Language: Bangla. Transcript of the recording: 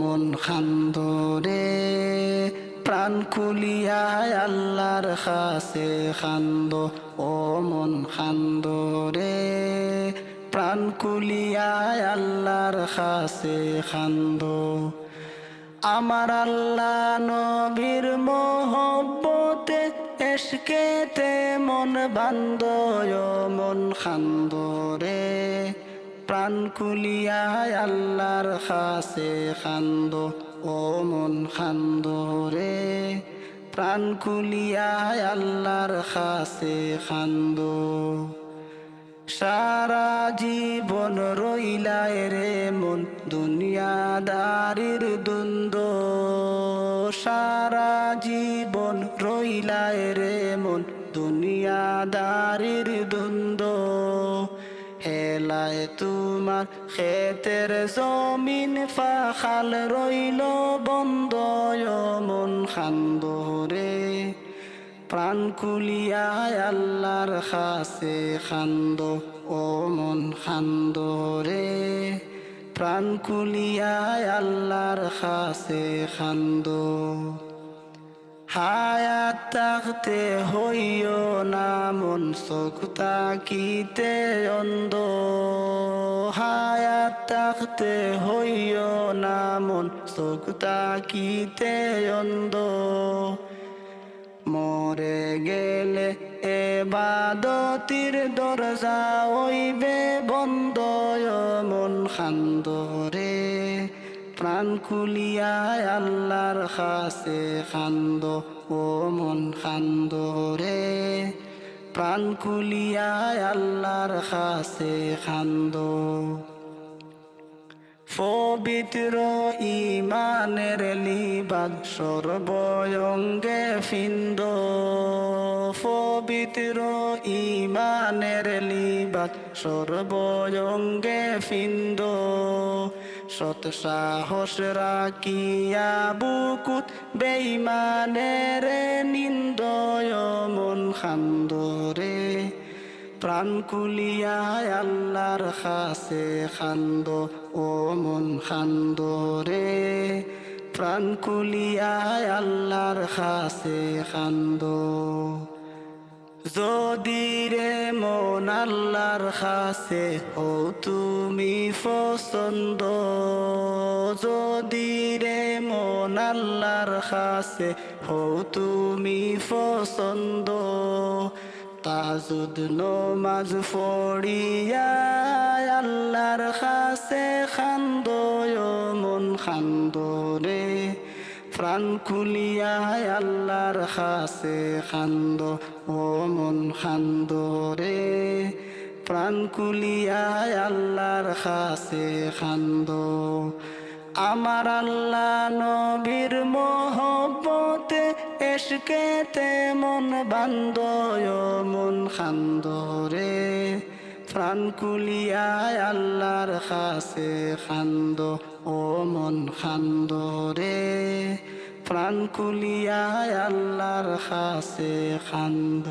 মন খান্দরে, প্রাণ খুলিয়ায় আল্লাহর খাসে খান্দ। ও মন খান্দরে, প্রাণ খুলিয়ায় আল্লাহর খাসে খান্দ। আমার আল্লাহ নবীর মোহব্বতে এসকেতে মন বান্দয় মন খান্দরে। প্রাণ খুলিয়ায় আল্লাহর খাসে খান্দ, ও মন খান্দরে প্রাণ খুলিয়ায় আল্লাহর খাসে খান্দ। সারা জীবন রইলায় রে মন দুনিয়াদারির দ্বন্দ্ব। সারা জীবন রইলায় রে মন দুনিয়াদারির দ্বন্দ্ব। হেলায় তোমার খেতের জমিন ফাখাল রইল বন্ধ মন খান্দরে প্রাণ খুলিয়ায় আল্লাহর খাসে খান্দ ও মন খান্দ রে প্রাণ খুলিয়ায় আল্লাহর খাসে খান্দ হায়াত থাকতে হইও না, মন চোখতা কিতে অন্ধ। হায়াত থাকতে হইও না, মন চোখতা কিতে অন্ধ। মরে গেলে এবাদতির দরজা ওইবে বন্ধ। মন খান্দরে প্রাণ খুলিয়ায় আল্লাহর খাসে খান্দ ও মন খান্দ রে। প্রাণ খুলিয়ায় আল্লাহর খাসে খান্দ পবিত্র ইমানের লিবাদ সর্বয়ঙ্গে ফিন্দ। পবিত্র ইমানের লিবাদ সর্বয়ঙ্গে ফিন্দ। সত সাহস রাখিয়া বুকুত বেইমানের নিন্দয় মন খান্দরে প্রাণ কুলিয়ায় আল্লাহর খাসে খান্দ, ও মন খান্দ রে। প্রাণ কুলিয়ায় আল্লাহর খাসে খান্দ। যদি রে মন আল্লাহর খাসে হো তুমি পছন্দ। যদি রে মন আল্লাহর খাসে হো তুমি পছন্দ। তাজুদ নমাজ ফড়িয়া আল্লাহর খাসে খান্দ মন খান্দ রে প্রাণ খুলিয়া আল্লাহর খাসে খান্দ, ও মন খান্দ রে প্রাণ খুলিয়া আল্লাহর খাসে খান্দ। আমার আল্লাহ নবীর মোহব্বতে এসকেতে মন বান্দয় মন খান্দরে। প্রাণ কুলিয়ায় আল্লাহর খাসে খান্দ ও মন খান্দরে। প্রাণ কুলিয়ায় আল্লাহর খাসে খান্দ।